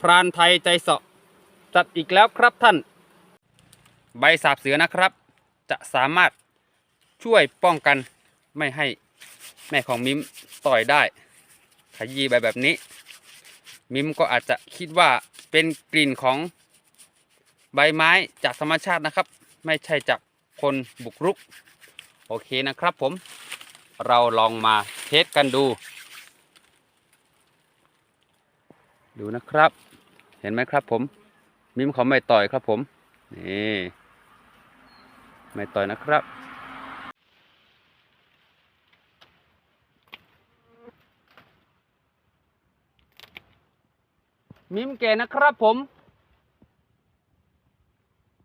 พรานไทยใจเสาะจัดอีกแล้วครับท่าน ใบสาบเสือนะครับ จะสามารถช่วยป้องกันไม่ให้แม่ของมิมต่อยได้ขยี้ใบแบบนี้ มิมก็อาจจะคิดว่าเป็นกลิ่นของใบไม้จากธรรมชาตินะครับ ไม่ใช่จากคนบุกรุก โอเคนะครับผมเราลองมาเทสกันดู ดูนะครับ เห็นไหมครับผม มิมเขาไม่ต่อยครับผม นี่ไม่ต่อยนะครับมิมเก๋นะครับผม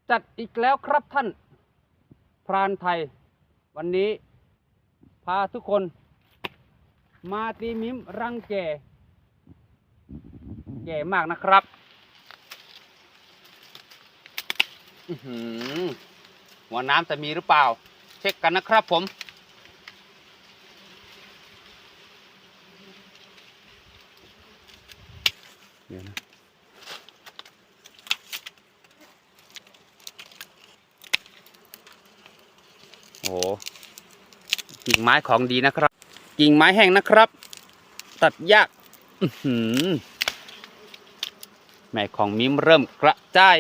จัดอีกแล้วครับท่าน พรานไทย วันนี้ พาทุกคน มาตีมิมรังแก่แก่มากนะครับ อื้อ หัวน้ำจะมีหรือเปล่า เช็คกันนะครับผม เดี๋ยวนะโอ้โหกิ่งไม้ของดีนะครับ กิ่งไม้แห้งนะครับ ตัดยากแม่ของมิมเริ่มกระจาย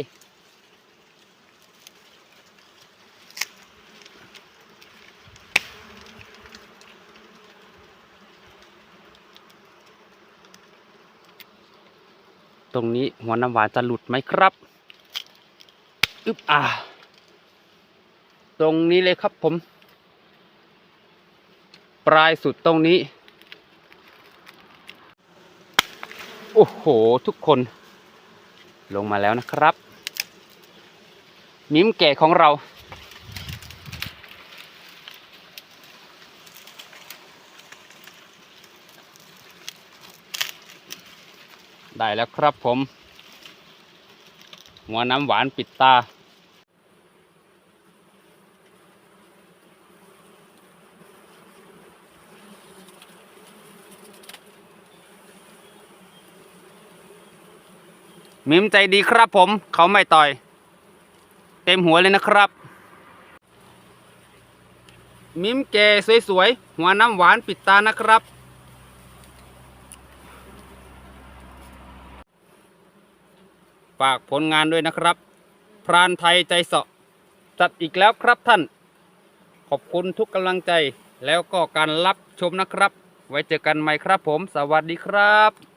ตรงนี้หัวน้ำหวานจะหลุดไหมครับอึบอ่า ตรงนี้เลยครับผม ปลายสุดตรงนี้ โอ้โห ทุกคน ลงมาแล้วนะครับมิ้มแก่ของเรา ได้แล้วครับผมหัวน้ำหวานปิดตา มิมใจดีครับผม เขาไม่ต่อย เต็มหัวเลยนะครับ มิมแก่สวยๆ หัวน้ำหวานปิดตานะครับ ฝากผลงานด้วยนะครับ พรานไทยใจเสาะจัดอีกแล้วครับท่าน ขอบคุณทุกกำลังใจแล้วก็การรับชมนะครับ ไว้เจอกันใหม่ครับผม สวัสดีครับ